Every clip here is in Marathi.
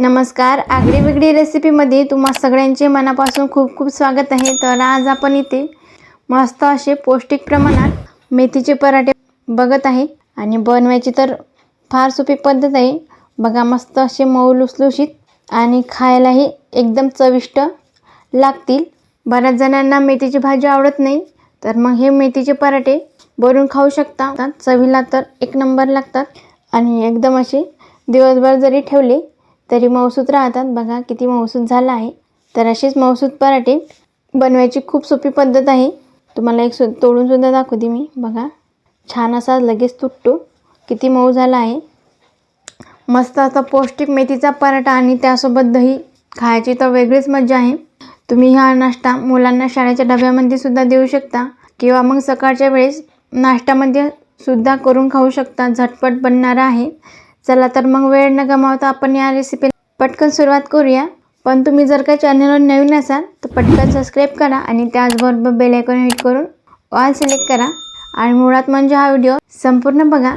नमस्कार. आगडी वेगळी रेसिपीमध्ये तुम्हा सगळ्यांचे मनापासून खूप खूप स्वागत आहे. तर आज आपण इथे मस्त असे पौष्टिक प्रमाणात मेथीचे पराठे बघत आहे. आणि बनवायची तर फार सोपी पद्धत आहे. बघा मस्त असे मऊ लुसलुशीत आणि खायलाही एकदम चविष्ट लागतील. बऱ्याच जणांना मेथीची भाजी आवडत नाही. तर मग हे मेथीचे पराठे बनवून खाऊ शकता. चवीला तर एक नंबर लागतात. आणि एकदम असे दिवसभर जरी ठेवले तरी मऊसूत राहतात. बघा किती मऊसूत झाला आहे. तर अशीच मऊसूत पराठे बनवायची खूप सोपी पद्धत आहे. तुम्हाला एक सु तोडूनसुद्धा दाखवते मी. बघा. छान असा लगेच तुटतो. किती मऊ झाला आहे. मस्त असा पौष्टिक मेथीचा पराठा आणि त्यासोबत दही. खायची तर वेगळीच मजा आहे. तुम्ही हा नाश्ता मुलांना शाळेच्या डब्यामध्ये सुद्धा देऊ शकता. किंवा मग सकाळच्या वेळेस नाश्त्यामध्ये सुद्धा करून खाऊ शकता. झटपट बनणारा आहे. चला तर मग वेळ न गमावता आपण या रेसिपी पटकन सुरुवात करूया. पण तुम्ही जर का चॅनलवर नवीन असाल तर पटकन सबस्क्राईब करा आणि त्याचबरोबर बेल आयकॉन हिट करून ऑल सिलेक्ट करा. आणि मुळात म्हणजे हा व्हिडिओ संपूर्ण बघा.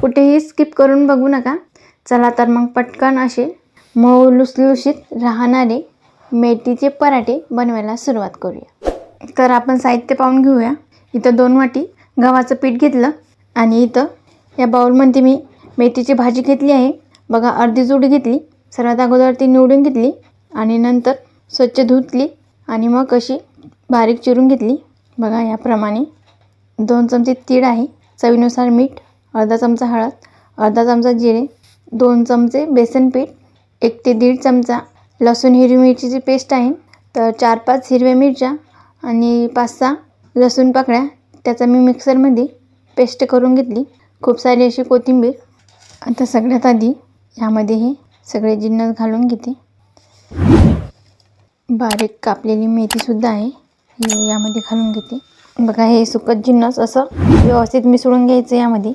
कुठेही स्किप करून बघू नका. चला तर मग पटकन असे मऊ लुसलुशीत राहणारे मेथीचे पराठे बनवायला सुरुवात करूया. तर आपण साहित्य पाहून घेऊया. इथं दोन वाटी गव्हाचं पीठ घेतलं. आणि इथं या बाउलमध्ये मी मेथीची भाजी घेतली आहे. बघा अर्धी जुडी घेतली. सर्वात अगोदर ती निवडून घेतली आणि नंतर स्वच्छ धुतली आणि मग अशी बारीक चिरून घेतली. बघा याप्रमाणे दोन चमचे तीळ आहे. चवीनुसार मीठ अर्धा चमचा हळद अर्धा चमचा जिरे दोन चमचे बेसन पीठ एक ते दीड चमचा लसूण हिरवी मिरचीची पेस्ट आहे. तर चार पाच हिरव्या मिरच्या आणि पाच सहा लसूण पाकळ्या त्याचा मी मिक्सरमध्ये पेस्ट करून घेतली. खूप सारी अशी कोथिंबीर आता सगळ्यात आधी यामध्ये हे सगळे जिन्नस घालून घेते. बारीक कापलेली मेथीसुद्धा आहे ही यामध्ये घालून घेते. बघा हे सुकत जिन्नस असं व्यवस्थित मिसळून घ्यायचं यामध्ये.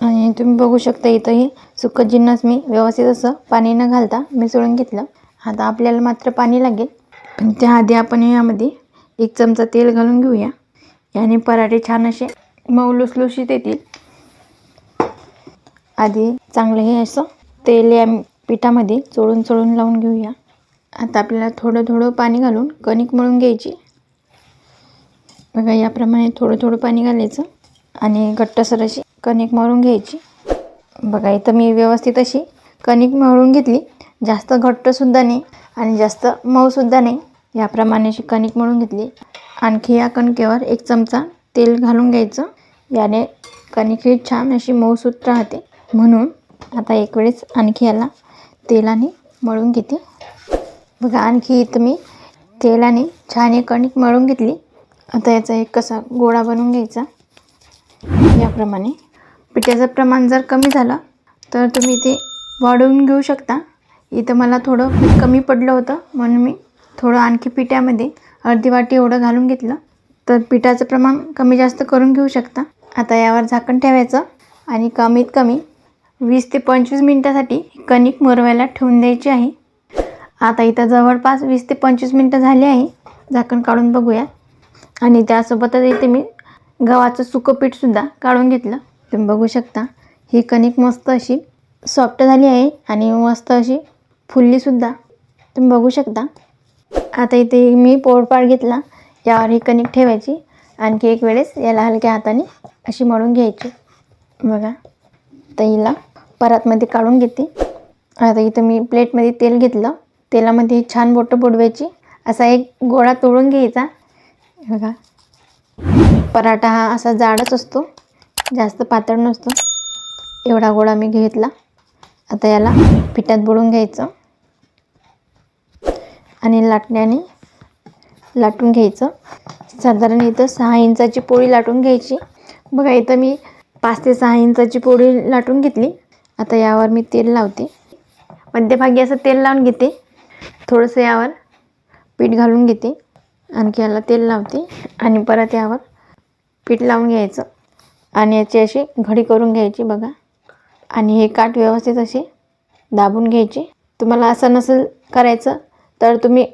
आणि तुम्ही बघू शकता इथं हे सुकत जिन्नस मी व्यवस्थित असं पाणी न घालता मिसळून घेतलं. आता आपल्याला मात्र पाणी लागेल. पण त्याआधी आपण यामध्ये एक चमचा तेल घालून घेऊया. याने पराठे छान असे मऊ लुसलुशीत येतील. आधी चांगलं हे असं तेल या पिठामध्ये चोळून चोळून लावून घेऊया. आता आपल्याला थोडं थोडं पाणी घालून कणिक मळून घ्यायची. बघा याप्रमाणे थोडं थोडं पाणी घालायचं आणि घट्टसर अशी कणिक मळून घ्यायची. बघा इथं मी व्यवस्थित अशी कणिक मळून घेतली. जास्त घट्टसुद्धा नाही आणि जास्त मऊसुद्धा नाही. याप्रमाणे अशी कणिक मळून घेतली. आणखी या कणकेवर एक चमचा तेल घालून घ्यायचं. याने कणिक ही छान अशी मऊसूत राहते. म्हणून आता एक वेळेस आणखी याला तेलाने मळून घेते. बघा आणखी इथं मी तेलाने छान एक कणिक मळून घेतली. आता याचा एक कसा गोळा बनवून घ्यायचा. याप्रमाणे. पिठाचं प्रमाण जर कमी झालं तर तुम्ही ते वाढवून घेऊ शकता. इथं मला थोडं पीठ कमी पडलं होतं म्हणून मी थोडं आणखी पिठामध्ये अर्धी वाटी एवढं घालून घेतलं. तर पिठाचं प्रमाण कमी जास्त करून घेऊ शकता. आता यावर झाकण ठेवायचं आणि कमीत कमी वीस ते पंचवीस मिनटासाठी कणिक मुरवायला ठेवून द्यायची आहे. आता इथं जवळपास वीस ते पंचवीस मिनटं झाली आहे. झाकण काढून बघूया. आणि त्यासोबतच इथे मी गव्हाचं सुकं पीठसुद्धा काढून घेतलं. तुम्ही बघू शकता ही कणिक मस्त अशी सॉफ्ट झाली आहे आणि मस्त अशी फुललीसुद्धा तुम्ही बघू शकता. आता इथे मी पोळपाळ घेतला. यावर ही कणिक ठेवायची. आणखी एक वेळेस याला हलक्या हाताने अशी मळून घ्यायची. बघा. तर हिला परातमध्ये काढून घेते. आता इथं मी प्लेटमध्ये तेल घेतलं. तेलामध्ये छान बोटं बुडवायची. असा एक गोळा तोडून घ्यायचा. बघा. पराठा हा असा जाडच असतो. जास्त पातळ नसतो. एवढा गोळा मी घेतला. आता याला पिठात बुडून घ्यायचं. आणि लाटण्याने लाटून घ्यायचं. साधारण इथं सहा इंचाची पोळी लाटून घ्यायची. बघा इथं मी पाच ते सहा इंचाची पोळी लाटून घेतली. आता यावर मी तेल लावते. मध्यभागी असं तेल लावून घेते. थोडंसं यावर पीठ घालून घेते. आणखी याला तेल लावते. आणि परत यावर पीठ लावून घ्यायचं. आणि याची अशी घडी करून घ्यायची बघा. आणि हे काठ व्यवस्थित असे दाबून घ्यायचे. तुम्हाला असं नसेल करायचं तर तुम्ही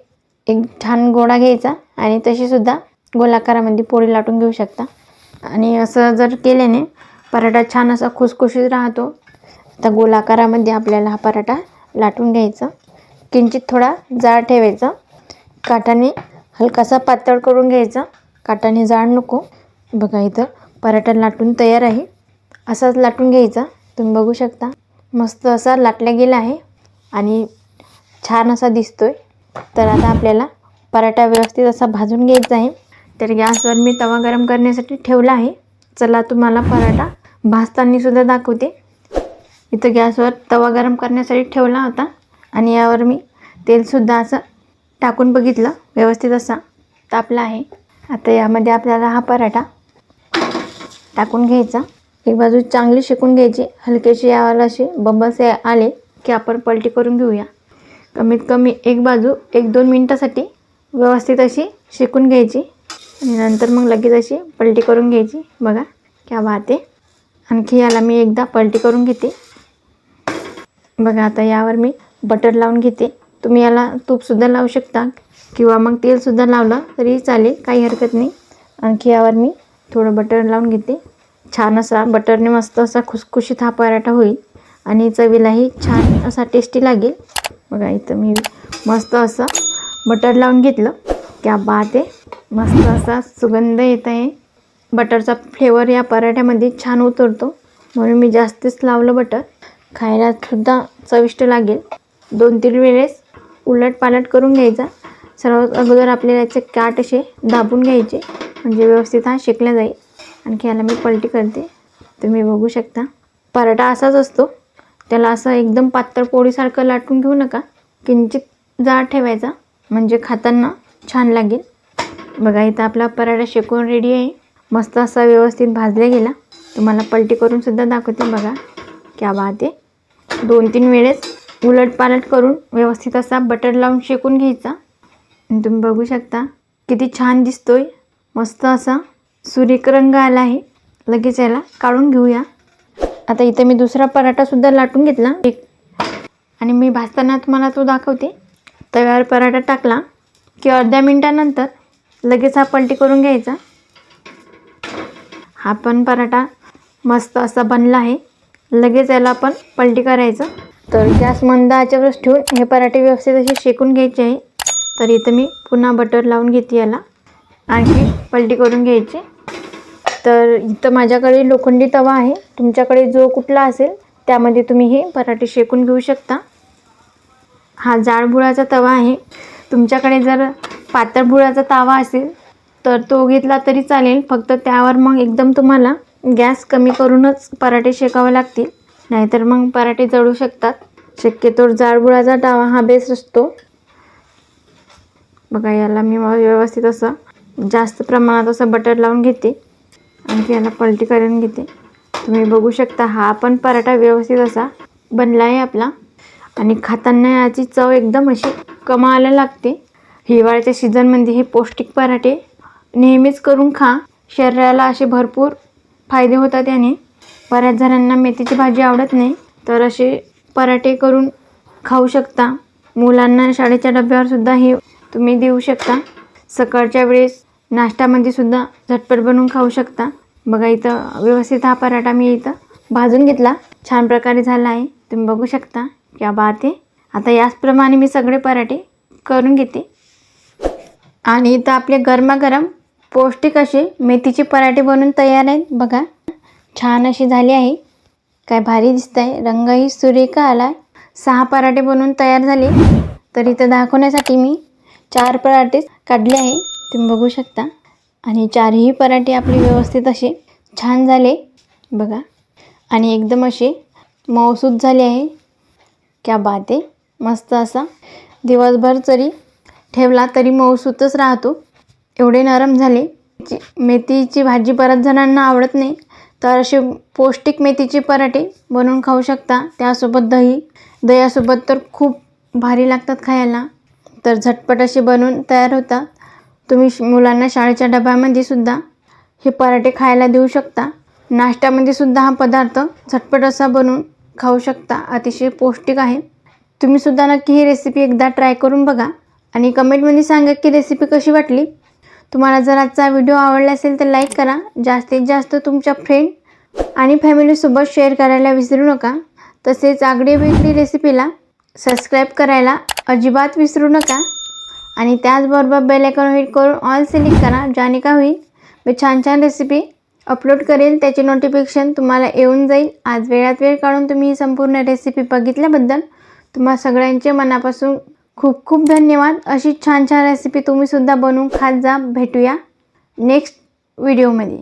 एक छान गोळा घ्यायचा आणि तशीसुद्धा गोलाकारामध्ये पोळी लाटून घेऊ शकता. आणि असं जर केल्याने पराठा छान असा खुसखुशीत राहतो. आता गोलाकारामध्ये आपल्याला हा पराठा लाटून घ्यायचा. किंचित थोडा जाड ठेवायचा. काठाने हलकासा पातळ करून घ्यायचा. काठाने जाड नको. बघा इथं पराठा लाटून तयार आहे. असाच लाटून घ्यायचा. तुम्ही बघू शकता. मस्त असा लाटला गेला आहे आणि छान असा दिसतोय. तर आता आपल्याला पराठा व्यवस्थित असा भाजून घ्यायचा आहे. तर गॅसवर मी तवा गरम करण्यासाठी ठेवला आहे. चला तुम्हाला पराठा भाजताना सुद्धा दाखवते. इथं गॅसवर तवा गरम करण्यासाठी ठेवला होता. आणि यावर मी तेलसुद्धा असं टाकून बघितलं. व्यवस्थित असा तापला आहे. आता यामध्ये आपल्याला हा पराठा टाकून घ्यायचा. एक बाजू चांगली शेकून घ्यायची. हलकेशी यावर असे बबल्स या- आले की आपण पलटी करून घेऊया. कमीत कमी एक बाजू एक दोन मिनटासाठी व्यवस्थित अशी शेकून घ्यायची. आणि नंतर मग लगेच अशी पलटी करून घ्यायची. बघा क्या वाहते आणखी याला मी एकदा पलटी करून घेते. बघा आता यावर मी बटर लावून घेते. तुम्ही याला तूपसुद्धा लावू शकता किंवा मग तेलसुद्धा लावलं तरी चालेल काही हरकत नाही. आणखी यावर मी थोडं बटर लावून घेते. छान असा बटरने मस्त असा खुसखुशीत हा पराठा होईल आणि चवीलाही छान असा टेस्टी लागेल. बघा इथं मी मस्त असं बटर लावून घेतलं. क्या बात आहे. मस्त असा सुगंध येत आहे. बटरचा फ्लेवर या पराठ्यामध्ये छान उतरतो. म्हणून मी जास्तीच लावलं बटर खायला सुद्धा चविष्ट लागेल. दोन तीन वेळेस उलट पालट करून घ्यायचा. सर्वात अगोदर आपल्याला याचे काट असे दाबून घ्यायचे. म्हणजे व्यवस्थित हा शेकला जाईल. आणखी याला मी पलटी करते. तुम्ही बघू शकता. पराठा असाच असतो. त्याला असं एकदम पातळ पोळीसारखं लाटून घेऊ नका. किंचित जाड ठेवायचा. म्हणजे खाताना छान लागेल. बघा इथं आपला पराठा शेकून रेडी आहे. मस्त असा व्यवस्थित भाजला गेला. तुम्हाला पलटी करून सुद्धा दाखवते बघा. क्या बात आहे. दोन तीन वेळेस उलट पालट करून व्यवस्थित असा बटर लावून शेकून घ्यायचा. आणि तुम्ही बघू शकता किती छान दिसतोय. मस्त असा सुरेख रंग आला आहे. लगेच याला काढून घेऊया. आता इथे मी दुसरा पराठासुद्धा लाटून घेतला. एक आणि मी भाजताना तुम्हाला तो दाखवते. तव्यावर पराठा टाकला की अर्ध्या मिनटानंतर लगेच हा पलटी करून घ्यायचा. हा पण पराठा मस्त असा बनला आहे. लगेच याला आपण पलटी करायचं. तर गॅस मंद आचेवरच ठेवून हे पराठे व्यवस्थित असे शेकून घ्यायचे आहे. तर इथं मी पुन्हा बटर लावून घेते याला. आणखी पलटी करून घ्यायची. तर इथं माझ्याकडे लोखंडी तवा आहे. तुमच्याकडे जो कुठला असेल त्यामध्ये तुम्ही हे पराठे शेकून घेऊ शकता. हा जाडबुळाचा तवा आहे. तुमच्याकडे जर पातळबुळाचा तवा असेल तर तो घेतला तरी चालेल. फक्त त्यावर मग एकदम तुम्हाला गॅस कमी करूनच पराठे शेकावे लागतील. नाहीतर मग पराठे जळू शकतात. शक्यतो जाडबुळाचा डावा हा बेस्ट असतो. बघा याला मी व्यवस्थित असं जास्त प्रमाणात असं बटर लावून घेते. आणखी याला पलटी करून घेते. तुम्ही बघू शकता हा पण पराठा व्यवस्थित असा बनला आहे आपला. आणि खाताना याची चव एकदम अशी कमायला लागते. हिवाळ्याच्या सीझनमध्ये हे पौष्टिक पराठे नेहमीच करून खा. शरीराला असे भरपूर फायदे होतात याने. बऱ्याच जणांना मेथीची भाजी आवडत नाही. तर असे पराठे करून खाऊ शकता. मुलांना शाळेच्या डब्यावर सुद्धा हे तुम्ही देऊ शकता. सकाळच्या वेळेस नाश्त्यामध्ये सुद्धा झटपट बनवून खाऊ शकता. बघा इथं व्यवस्थित हा पराठा मी इथं भाजून घेतला. छान प्रकारे झाला आहे. तुम्ही बघू शकता. क्या बात आहे. आता याचप्रमाणे मी सगळे पराठे करून घेते. आणि इथं आपले गरमागरम पौष्टिक असे मेथीचे पराठे बनवून तयार आहेत. बघा छान अशी झाली आहे. काय भारी दिसत आहे रंगही सुरेख आला सहा पराठे बनवून तयार झाले. तर इथं दाखवण्यासाठी मी चार पराठे काढले आहे. तुम्ही बघू शकता. आणि चारही पराठे आपले व्यवस्थित असे छान झाले. बघा आणि एकदम असे मऊसूत झाले आहे. क्या बात आहे. मस्त असा दिवसभर जरी ठेवला तरी मऊसूतच राहतो. एवढे नरम झाले ची- मेथीची भाजी बऱ्याच जणांना आवडत नाही. तर असे पौष्टिक मेथीचे पराठे बनवून खाऊ शकता. त्यासोबत दही. दह्यासोबत तर खूप भारी लागतात खायला. तर झटपट असे बनवून तयार होतात तुम्ही श- मुलांना शाळेच्या डब्यामध्ये सुद्धा हे पराठे खायला देऊ शकता. नाश्त्यामध्ये सुद्धा हा पदार्थ झटपट असा बनवून खाऊ शकता. अतिशय पौष्टिक आहे. तुम्ही सुद्धा नक्की ही रेसिपी एकदा ट्राय करून बघा. आणि कमेंटमध्ये सांगा की रेसिपी कशी वाटली? तुम्हाला जर आजचा व्हिडिओ आवडला असेल तर लाईक करा. जास्तीत जास्त तुमच्या फ्रेंड आणि फॅमिलीसोबत शेअर करायला विसरू नका. तसेच आगडी वेगळी रेसिपीला सबस्क्राईब करायला अजिबात विसरू नका. आणि त्याचबरोबर बेलायकॉन हिट करून ऑल सिलेक्ट करा ज्याने का होईल मी छान छान रेसिपी अपलोड करेल. त्याचे नोटिफिकेशन तुम्हाला येऊन जाईल. आज वेळात वेळ काढून तुम्ही ही संपूर्ण रेसिपी बघितल्याबद्दल तुम्हा सगळ्यांचे मनापासून खूप खूप धन्यवाद. अशी छान छान रेसिपी तुम्हीसुद्धा बनवून खात जा. भेटूया नेक्स्ट व्हिडिओमध्ये